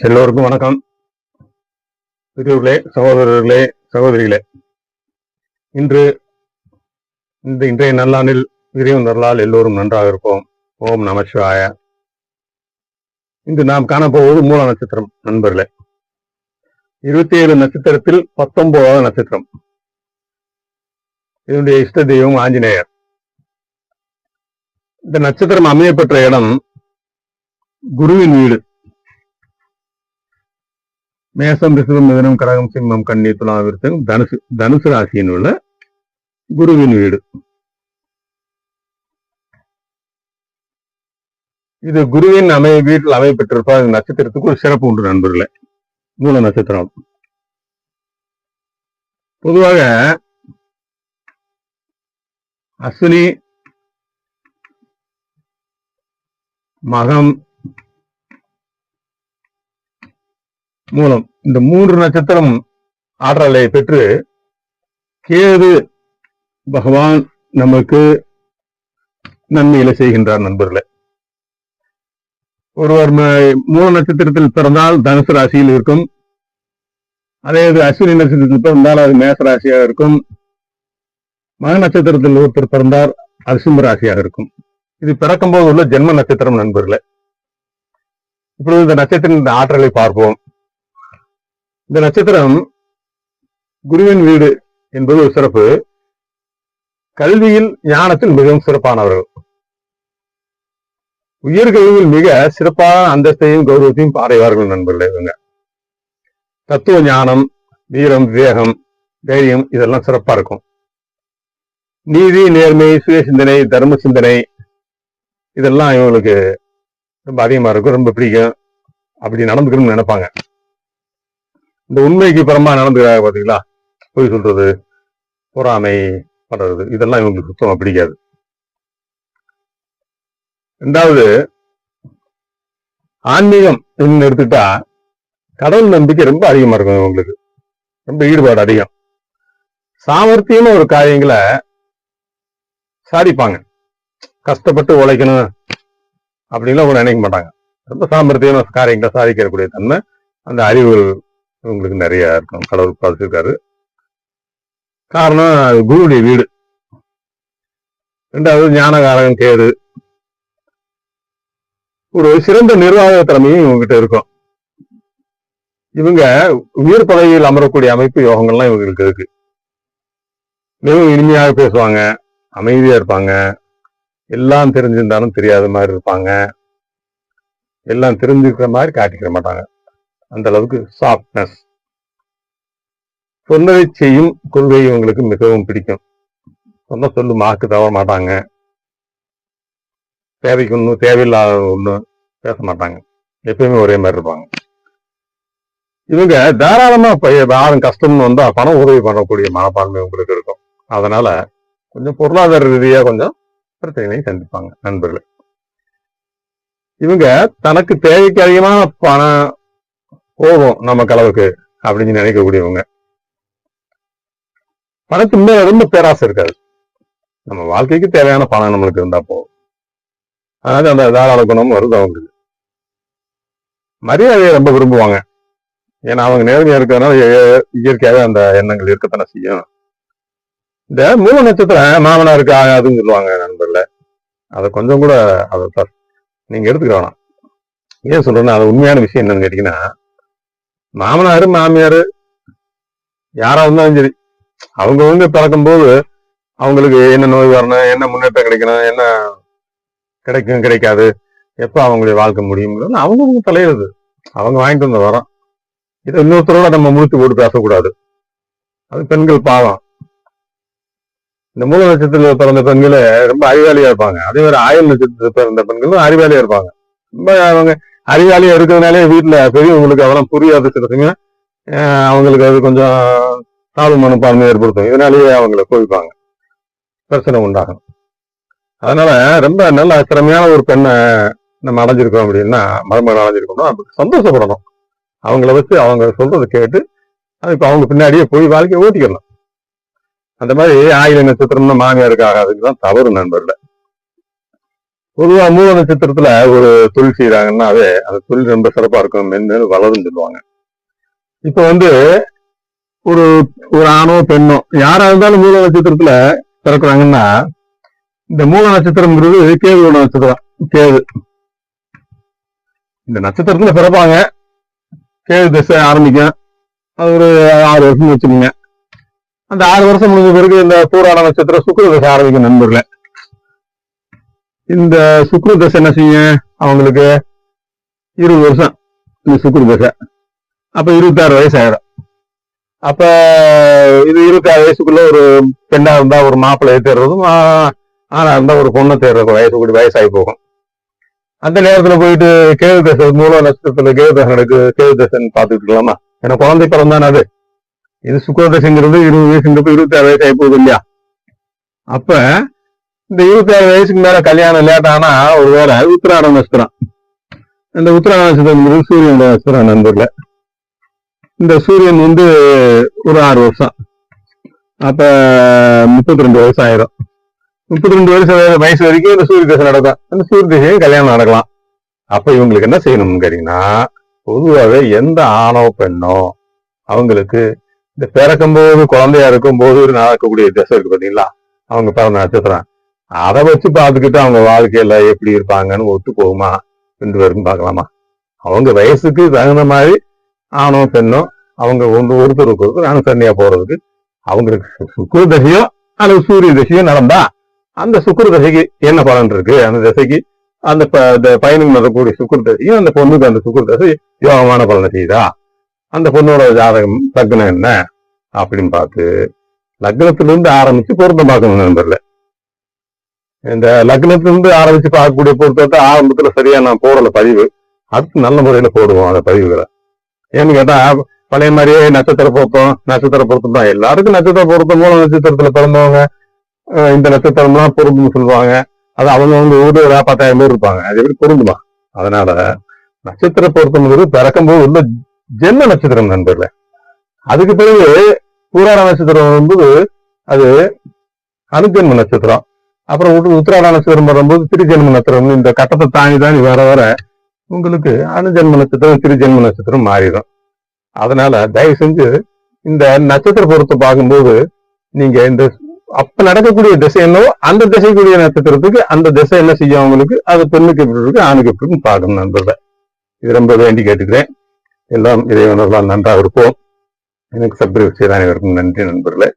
எல்லோருக்கும் வணக்கம். பெரியவர்களே சகோதரர்களே சகோதரிகளே. இன்று இந்த இன்றைய நல்லாண்டில் இறைவன் நல்லால் எல்லோரும் நன்றாக இருப்போம். ஓம் நமசிவாய இன்று நாம் காணப்போவது மூல நட்சத்திரம் நண்பர்களே. இருபத்தி ஏழு நட்சத்திரத்தில் பத்தொன்பதாவது நட்சத்திரம். இதனுடைய இஷ்ட தெய்வம் ஆஞ்சநேயர். இந்த நட்சத்திரம் அமையப்பெற்ற இடம் குருவின் வீடு. மேசம் ரிசவம் மிதனம் கடகம் சிம்மம் கண்ணி துலாம் தனுசு தனுசு ராசியின் உள்ள குருவின் வீடு. இது குருவின் அமை வீட்டில் அமைப்பெற்றிருப்பார் இந்த நட்சத்திரத்துக்கு ஒரு சிறப்பு உண்டு நண்பர்களே. மூல நட்சத்திரம். பொதுவாக அஸ்வினி மகம் மூலம் இந்த மூன்று நட்சத்திரம் ஆற்றலை பெற்று கேது பகவான் நமக்கு நன்மையில செய்கின்றார் நண்பர்களே. ஒருவர் ம- மூல நட்சத்திரத்தில் பிறந்தால் தனுசு ராசியில் இருக்கும். அதே இது அஸ்வினி நட்சத்திரத்தில் பிறந்தால் அது மேச ராசியாக இருக்கும். மக நட்சத்திரத்தில் ஒருத்தர் பிறந்தால் அது சிம்ம ராசியாக இருக்கும். இது பிறக்கும்போது உள்ள ஜென்ம நட்சத்திரம் நண்பர்களே. இப்பொழுது இந்த நட்சத்திரத்தின் ஆற்றலை பார்ப்போம். இந்த நட்சத்திரம் குருவின் வீடு என்பது ஒரு சிறப்பு. கல்வியில் ஞானத்தில் மிகவும் சிறப்பானவர்கள். உயர்கல்வியில் மிக சிறப்பான அந்தஸ்தையும் கௌரவத்தையும் பாடைவார்கள் நண்பர்களே இவங்க. தத்துவ ஞானம் வீரம் விவேகம் தைரியம் இதெல்லாம் சிறப்பா இருக்கும். நீதி நேர்மை சுய சிந்தனை தர்ம சிந்தனை இதெல்லாம் இவங்களுக்கு ரொம்ப அதிகமா இருக்கும். ரொம்ப பிடிக்கும். அப்படி நடந்துக்கணும்னு நினைப்பாங்க. இந்த உண்மைக்கு புறமா நடந்துக்கிறாங்க பாத்தீங்களா பொய் சொல்றது பொறாமை பண்றது இதெல்லாம் இவங்களுக்கு சுத்தமா பிடிக்காது. ரெண்டாவது ஆன்மீகம் அப்படின்னு எடுத்துக்கிட்டா கடவுள் நம்பிக்கை ரொம்ப அதிகமா இருக்கும் இவங்களுக்கு. ரொம்ப ஈடுபாடு அதிகம். சாமர்த்தியமா ஒரு காரியங்களை சாதிப்பாங்க. கஷ்டப்பட்டு உழைக்கணும் அப்படின்லாம் அவங்க நினைக்க மாட்டாங்க. ரொம்ப சாமர்த்தியமான காரியங்களை சாதிக்கக்கூடிய தன்மை அந்த அறிவுகள் உங்களுக்கு நிறைய இருக்கும். கடவுள் பார்த்துருக்காரு. காரணம் அது குருவுடைய வீடு. ரெண்டாவது ஞானகாரகம் கேது ஒரு சிறந்த நிர்வாக திறமையும் இவங்ககிட்ட இருக்கும். இவங்க உயிர் பதவியில் அமரக்கூடிய அமைப்பு யோகங்கள்லாம் இவங்களுக்கு இருக்கு. மிகவும் இனிமையாக பேசுவாங்க அமைதியா இருப்பாங்க. எல்லாம் தெரிஞ்சிருந்தாலும் தெரியாத மாதிரி இருப்பாங்க. எல்லாம் தெரிஞ்சுக்கிற மாதிரி காட்டிக்கிற மாட்டாங்க. அந்த அளவுக்கு சாஃப்ட்னஸ் சொன்னதை செய்யும் கொள்கை இவங்களுக்கு மிகவும் பிடிக்கும். சொன்ன சொல்லு மாக்கு தவற மாட்டாங்க. தேவைக்கு ஒன்று தேவையில்லாத ஒன்று பேச மாட்டாங்க. எப்பயுமே ஒரே மாதிரி இருப்பாங்க. இவங்க தாராளமா யாரும் கஷ்டம்னு வந்தா பணம் உதவி பண்ணக்கூடிய மனப்பான்மை உங்களுக்கு இருக்கும். அதனால கொஞ்சம் பொருளாதார ரீதியா கொஞ்சம் பிரச்சனையை சந்திப்பாங்க நண்பர்கள். இவங்க தனக்கு தேவைக்கு அதிகமான பணம் போகும் நம்ம கலவுக்கு அப்படின்னு நினைக்கக்கூடியவங்க. பணத்து மேல ரொம்ப பேராசை இருக்காது. நம்ம வாழ்க்கைக்கு தேவையான பணம் நம்மளுக்கு இருந்தா போதும். அதனால அந்த தாராள குணம் வருது அவங்களுக்கு மரியாதையை ரொம்ப விரும்புவாங்க. ஏன்னா அவங்க நேர்மையா இருக்கிறதுனால இய- இயற்கையாவே அந்த எண்ணங்கள் இருக்கத்தானே செய்யும். இந்த மூல நட்சத்திரம் மாமனாருக்கு ஆகாதுன்னு சொல்லுவாங்க நண்பர்ல அதை கொஞ்சம் கூட அதை நீங்க எடுத்துக்க வேணாம். ஏன் சொல்றேன்னா அது உண்மையான விஷயம் என்னன்னு கேட்டீங்கன்னா மாமனாரு மாமியாரு யாரா இருந்தாலும் சரி அவங்கவுங்க பிறக்கும்போது அவங்களுக்கு என்ன நோய் வரணும் என்ன முன்னேற்றம் கிடைக்கணும் என்ன கிடைக்கும் கிடைக்காது எப்ப அவங்களுடைய வாழ்க்கை முடியும்ங்கிறது அவங்கவுங்க தலையிடுது. அவங்க வாங்கிட்டு வந்த வரோம். இதை இன்னொருத்தரோட நம்ம முழுத்து போட்டு பேசக்கூடாது. அது பெண்கள் பாவம். இந்த மூல நட்சத்திரத்துல பிறந்த பெண்களே ரொம்ப அறிவாளியா இருப்பாங்க. அதே மாதிரி ஆயுள் நட்சத்திரத்தில் பிறந்த பெண்களும் அறிவாளியா இருப்பாங்க. ரொம்ப அவங்க அறிவாளியா இருக்கிறதுனாலே வீட்டுல பெரியவங்களுக்கு அதெல்லாம் புரியாது சில சமயம் அவங்களுக்கு அது கொஞ்சம் தாழ்வு மனப்பான்மை ஏற்படுத்தும். இதனாலேயே அவங்கள கோவிப்பாங்க. பிரச்சனை உண்டாகும். அதனால ரொம்ப நல்ல திறமையான ஒரு பெண்ணை நம்ம அடைஞ்சிருக்கோம் அப்படின்னா மருமகள் அடைஞ்சிருக்கோம்னா சந்தோஷப்படணும். அவங்கள வச்சு அவங்க சொல்றதை கேட்டு அதுக்கு அவங்க பின்னாடியே போய் வாழ்க்கையை ஓட்டிக்கலாம் அந்த மாதிரி ஆயில நட்சத்திரம்னா மாமியாருக்கு ஆகாதுக்கு தான் தவறு நண்பர்கள. பொதுவா மூல நட்சத்திரத்துல ஒரு தொழில் செய்யறாங்கன்னாவே அந்த தொழில் ரொம்ப சிறப்பா இருக்கும் மென்மேலும் வளரும் சொல்லுவாங்க. இப்ப வந்து ஒரு ஒரு ஆணோ பெண்ணோ யாரா இருந்தாலும் மூல நட்சத்திரத்துல பிறக்குறாங்கன்னா இந்த மூல நட்சத்திரம்ங்கிறது கேதுவோட நட்சத்திரம் கேது. இந்த நட்சத்திரத்துல பிறப்பாங்க. கேது திசை ஆரம்பிக்கும். அது ஒரு ஆறு வருஷம் வச்சுக்கோங்க. அந்த ஆறு வருஷம் முடிஞ்ச பிறகு இந்த பூராட நட்சத்திரம் சுக்கிர திசை ஆரம்பிக்கும் நண்பர்களை. இந்த சுக்ரு தசை என்ன செய்யும்? அவங்களுக்கு இருபது வருஷம் இந்த சுக்ரு தசை அப்ப இருபத்தாறு வயசு ஆயிரும் அப்ப இது இருபத்தாறு வயசுக்குள்ள ஒரு பெண்ணா இருந்தா ஒரு மாப்பிள்ளையை தேர்றதும் ஆனா இருந்தா ஒரு பொண்ணை தேர்றதும் வயசு கூடி வயசாகி போகும். அந்த நேரத்துல போயிட்டு கேது தசை மூல நட்சத்திரத்துல கேது தசை நடக்கு கேது தசைன்னு பாத்துட்டு இருக்கலாமா ஏன்னா குழந்தை பிறந்தானே அது. இது சுக்கரதசைங்கிறது இருபது வயசுங்கிறப்ப இருபத்தி ஆறு வயசு ஆகி போகுது இல்லையா? அப்ப இந்த இருபத்தி ஆறு வயசுக்கு மேல கல்யாணம் லேட் ஆனா ஒருவேளை உத்திராட நட்சத்திரம் இந்த உத்திராட நட்சத்திரம் சூரியன் நட்சத்திரம் நண்பர்ல. இந்த சூரியன் வந்து ஒரு ஆறு வருஷம். அப்ப முப்பத்தி ரெண்டு வயசு ஆயிரும். முப்பத்தி ரெண்டு வயசு வயசு வரைக்கும் இந்த சூரிய தசை நடக்கும். அந்த சூரிய தசையும் கல்யாணம் நடக்கலாம். அப்ப இவங்களுக்கு என்ன செய்யணும்னு கேட்டீங்கன்னா பொதுவாகவே எந்த ஆணோ பெண்ணோ அவங்களுக்கு இந்த பிறக்கும்போது குழந்தையா இருக்கும் போது ஒரு நடக்கக்கூடிய தசை இருக்கு பாத்தீங்களா? அவங்க பிறந்த நட்சத்திரம். அதை வச்சு பார்த்துக்கிட்டு அவங்க வாழ்க்கையில எப்படி இருப்பாங்கன்னு ஒத்து போகுமா ரெண்டு பேருக்கும் பார்க்கலாமா? அவங்க வயசுக்கு தகுந்த மாதிரி ஆணோ பெண்ணோ அவங்க ஒன்று ஒருத்தர் ஒருத்தர் அனுசரணையா போறதுக்கு அவங்களுக்கு சுக்குரு தசையோ அல்லது சூரிய தசையோ நடந்தா அந்த சுக்குரு தசைக்கு என்ன பலன் இருக்கு? அந்த தசைக்கு அந்த ப- நடக்கக்கூடிய சுக்குரு தசையும் அந்த பொண்ணுக்கு அந்த சுக்குரு தசை யோகமான பலனை செய்யுதா அந்த பொண்ணோட ஜாதகம் லக்னம் என்ன? அப்படின்னு பார்த்து லக்னத்திலிருந்து ஆரம்பிச்சு பொருத்தம் பார்க்கணும் நண்பர்ல இந்த லக்னத்திலிருந்து ஆரம்பிச்சு பார்க்கக்கூடிய பொருத்தத்தை ஆரம்பத்துல சரியா நான் போடல பதிவு. அடுத்து நல்ல முறையில போடுவோம் அந்த பதிவுகளை. ஏன்னு கேட்டா பழைய மாதிரியே நட்சத்திர பொருத்தம் நட்சத்திர பொருத்தம் தான். எல்லாருக்கும் நட்சத்திர பொருத்தம் மூலம் நட்சத்திரத்துல பிறந்தவங்க அஹ் இந்த நட்சத்திரம்லாம் பொருந்தும்னு சொல்லுவாங்க. அது அவங்க வந்து ஊர்ல ஒரு பத்தாயிரம் பேர் இருப்பாங்க. அது எப்படி பொருந்துமா? அதனால நட்சத்திர பொருத்தம்ங்கிறது பிறக்கும்போது உள்ள ஜென்ம நட்சத்திரம் நண்பர்களே அதுக்கு பிறகு பூராட நட்சத்திரம் வரும்போது அது அனுஜென்ம நட்சத்திரம். அப்புறம் உத்து- உத்திராட நட்சத்திரம் வரும்போது திருஜென்ம நட்சத்திரம் இந்த கட்டத்தை தாண்டி தாண்டி வர வர உங்களுக்கு அணுஜென்ம நட்சத்திரம் திருஜென்ம நட்சத்திரம் மாறிடும். அதனால தயவு செஞ்சு இந்த நட்சத்திர பொருத்தை பார்க்கும்போது நீங்க இந்த அப்ப நடக்கக்கூடிய திசை என்னவோ அந்த திசைக்குரிய நட்சத்திரத்துக்கு அந்த திசை என்ன செய்யும் அவங்களுக்கு அது பெண்ணுக்கு எப்படி இருக்கு ஆணுக்கு எப்படி இருக்குன்னு பார்க்கணும் நண்பர்களை. இது ரொம்ப வேண்டி கேட்டுக்கிறேன். எல்லாம் இறைவனர்களால் நன்றாக இருப்போம். எனக்கு சப்ரி செய்த அனைவருக்கும் நன்றி நண்பர்களே.